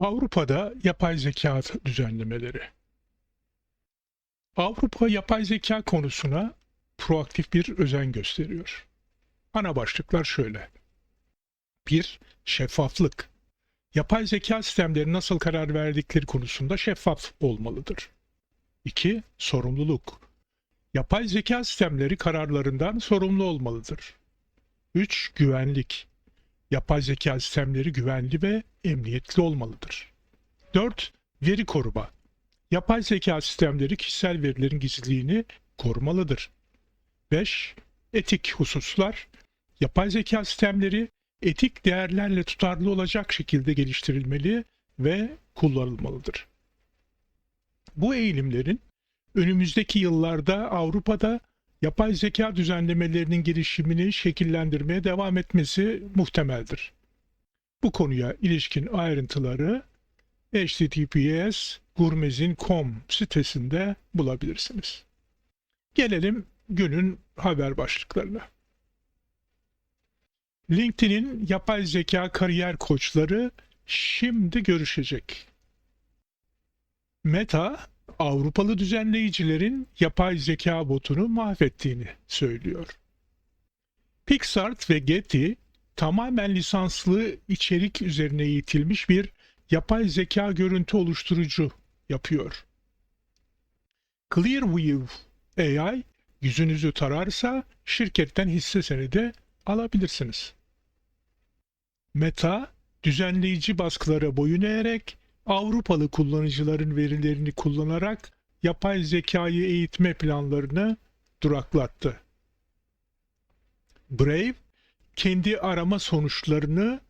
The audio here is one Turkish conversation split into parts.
Avrupa'da yapay zeka düzenlemeleri. Avrupa yapay zeka konusuna proaktif bir özen gösteriyor. Ana başlıklar şöyle. 1. Şeffaflık. Yapay zeka sistemleri nasıl karar verdikleri konusunda şeffaf olmalıdır. 2. Sorumluluk. Yapay zeka sistemleri kararlarından sorumlu olmalıdır. 3. Güvenlik. Yapay zeka sistemleri güvenli ve emniyetli olmalıdır. 4. Veri koruma. Yapay zeka sistemleri kişisel verilerin gizliliğini korumalıdır. 5. Etik hususlar. Yapay zeka sistemleri etik değerlerle tutarlı olacak şekilde geliştirilmeli ve kullanılmalıdır. Bu eğilimlerin önümüzdeki yıllarda Avrupa'da yapay zeka düzenlemelerinin gelişimini şekillendirmeye devam etmesi muhtemeldir. Bu konuya ilişkin ayrıntıları https gurmezin.com sitesinde bulabilirsiniz. Gelelim günün haber başlıklarına. LinkedIn'in yapay zeka kariyer koçları şimdi görüşecek. Meta, Avrupalı düzenleyicilerin yapay zeka botunu mahvettiğini söylüyor. Pixar ve Getty tamamen lisanslı içerik üzerine eğitilmiş bir yapay zeka görüntü oluşturucu yapıyor. Clearview AI yüzünüzü tararsa şirketten hisse senedi alabilirsiniz. Meta, düzenleyici baskılara boyun eğerek Avrupalı kullanıcıların verilerini kullanarak yapay zekayı eğitme planlarını duraklattı. Brave, kendi arama sonuçlarını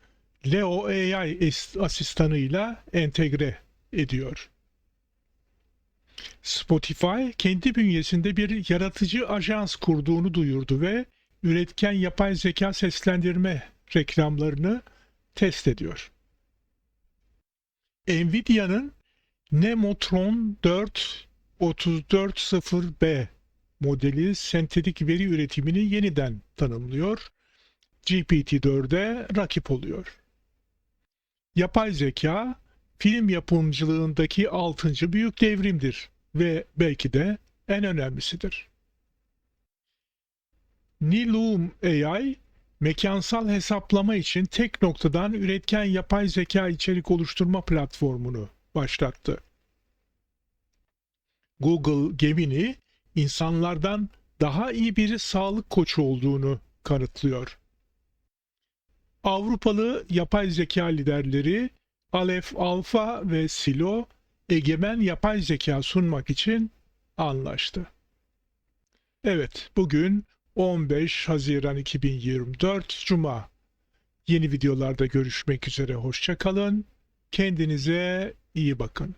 Leo AI asistanıyla entegre ediyor. Spotify kendi bünyesinde bir yaratıcı ajans kurduğunu duyurdu ve üretken yapay zeka seslendirme reklamlarını test ediyor. Nvidia'nın Nemotron 4 3400B modeli sentetik veri üretimini yeniden tanımlıyor. GPT-4'e rakip oluyor. Yapay zeka film yapımcılığındaki 6. büyük devrimdir ve belki de en önemlisidir. Nilum AI mekansal hesaplama için tek noktadan üretken yapay zeka içerik oluşturma platformunu başlattı. Google Gemini insanlardan daha iyi bir sağlık koçu olduğunu kanıtlıyor. Avrupalı yapay zeka liderleri Aleph Alpha ve Silo egemen yapay zeka sunmak için anlaştı. Evet, bugün 15 Haziran 2024 Cuma. Yeni videolarda görüşmek üzere hoşça kalın. Kendinize iyi bakın.